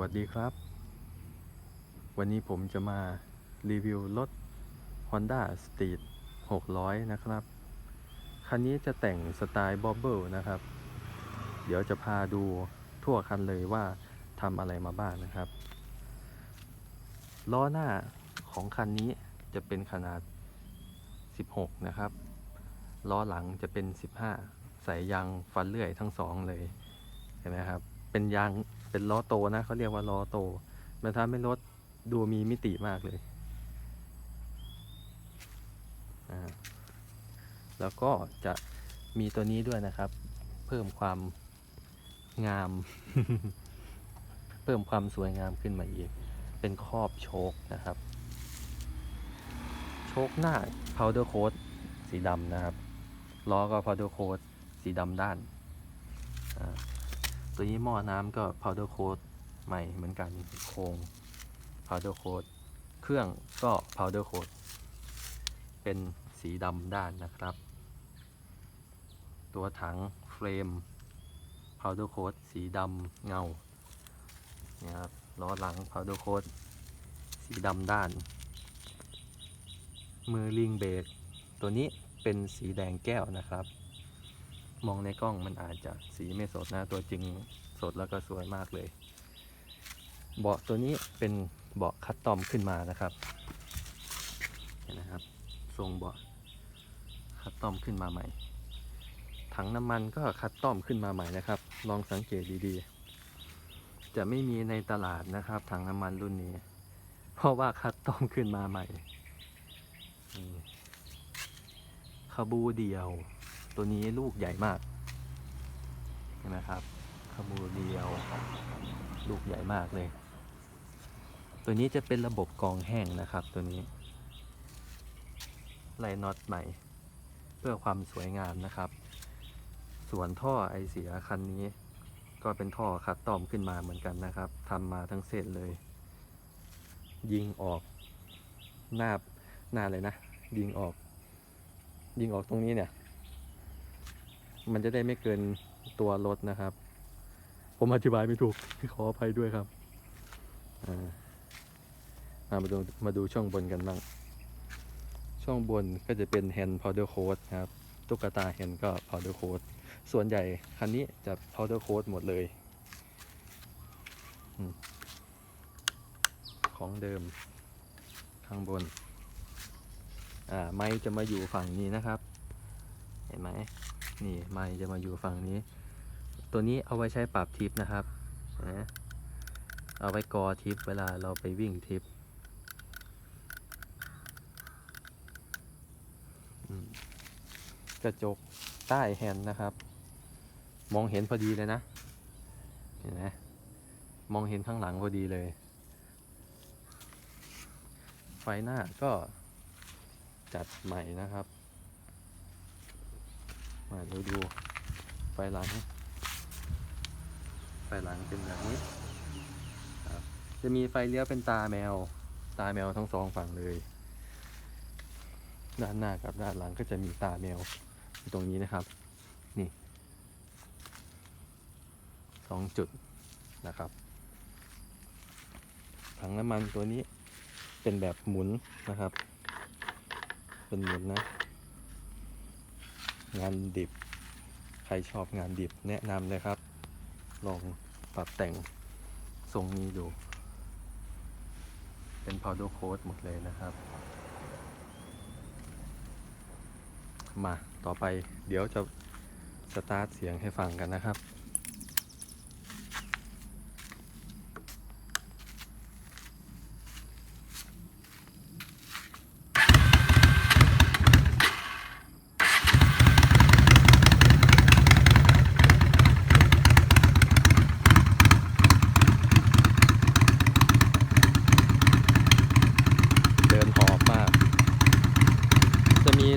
วัสดีครับ วันนี้ผมจะมารีวิวรถ Honda Street 600 นะครับ คันนี้จะแต่งสไตล์บอบเบิลนะครับ เดี๋ยวจะพาดูทั่วคันเลยว่าทำอะไรมาบ้างนะครับ ล้อหน้าของคันนี้จะเป็นขนาด 16 นะครับ ล้อหลังจะเป็น 15 ใส่ยางฟันเลื่อยทั้งสองเลย เห็นไหมครับ เป็นยาง เป็นล้อโตนะเขาเรียกว่าล้อโต มันทำให้รถดูมีมิติมากเลยอ่าแล้วก็จะมีตัวนี้ด้วยนะครับ เพิ่มความงาม เพิ่มความสวยงามขึ้นมาอีก เป็นครอบโชคนะครับ โชคหน้า powder coat สีดำนะครับ ล้อก็ powder coat สีดำด้านอ่า ตัวนี้หม้อน้ำก็ powder coat ใหม่เหมือนกันโครง powder coat เครื่องก็ powder coat เป็นสีดำด้านนะครับ ตัวถังเฟรม powder coat สีดำเงาเนี่ยครับล้อหลัง powder coat สีดำด้าน มือลิงเบรกตัวนี้เป็นสีแดงแก้วนะครับ มองในกล้องมันอาจจะสีไม่สดนะ ตัวจริงสดแล้วก็สวยมากเลย เบาะตัวนี้เป็นเบาะคัสตอมขึ้นมานะครับเห็นนะครับ ทรงเบาะคัสตอมขึ้นมาใหม่ ถังน้ำมันก็คัสตอมขึ้นมาใหม่นะครับ ลองสังเกตดีๆ จะไม่มีในตลาดนะครับ ถังน้ำมันรุ่นนี้ เพราะว่าคัสตอมขึ้นมาใหม่ขบูเดียว ตัวนี้ลูกใหญ่มาก เห็นไหมครับขบูเดียว ลูกใหญ่มากเลย ตัวนี้จะเป็นระบบกรองแห้งนะครับตัวนี้ไลน็อตใหม่ เพื่อความสวยงามนะครับ ส่วนท่อไอเสียคันนี้ ก็เป็นท่อคัดตอมขึ้นมาเหมือนกันนะครับทำมาทั้งเส้นเลย ยิงออกหน้าหน้าเลยนะ ยิงออก ยิงออกตรงนี้เนี่ย มันจะได้ไม่เกินตัวรถนะครับ ผมอธิบายไม่ถูกขออภัยด้วยครับอ่ามาดูมาดูช่องบนกันบ้าง ช่องบนก็จะเป็น hand powder coat ครับ ตุ๊กตา hand ก็ powder coat ส่วนใหญ่คันนี้จะ powder coat หมดเลยอของเดิม ข้างบน อ่า ไม้จะมาอยู่ฝั่งนี้นะครับ เห็นไหม นี่ไม้จะมาอยู่ฝั่งนี้ ตัวนี้เอาไว้ใช้ปรับทิปนะครับนะเอาไว้กอทิปเวลาเราไปวิ่งทิปกระจกใต้แฮนด์นะครับ มองเห็นพอดีเลยนะ เห็นไหมมองเห็นข้างหลังพอดีเลย ไฟหน้าก็จัดใหม่นะครับ มาดูดูไฟหลัง ไฟหลังเป็นแบบนี้ครับจะมีไฟเลี้ยวเป็นตาแมว ตาแมวทั้งสองฝั่งเลย ด้านหน้ากับด้านหลังก็จะมีตาแมวอยู่ตรงนี้นะครับ นี่สองจุดนะครับถังน้ำมันตัวนี้เป็นแบบหมุนนะครับ เป็นหมุนนะ งานดิบ ใครชอบงานดิบแนะนำเลยครับ ลองปรับแต่งทรงนี้ดู เป็นพาวเดอร์โค้ดหมดเลยนะครับ มาต่อไปเดี๋ยวจะสตาร์ทเสียงให้ฟังกันนะครับ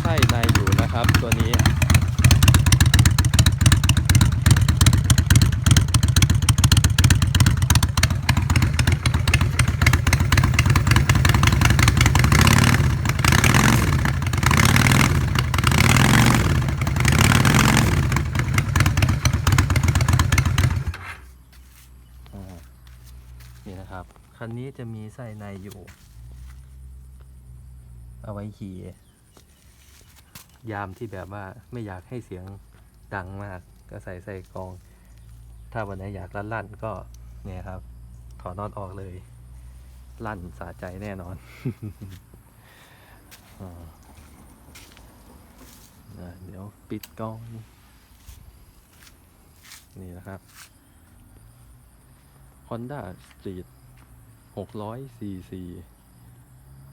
ไส้ในอยู่นะครับตัวนี้นี่นะครับ คันนี้จะมีไส้ในอยู่ เอาไว้ขี่ ยามที่แบบว่าไม่อยากให้เสียงดังมาก ก็ใส่ใส่กอง ถ้าวันไหนอยากลั่นๆก็เนี่ยครับ ถอดน็อตออกเลย ลั่นสะใจแน่นอนเดี๋ยวปิดกล้อง นี่นะครับ Honda Street 600 cc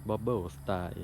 Bubble Style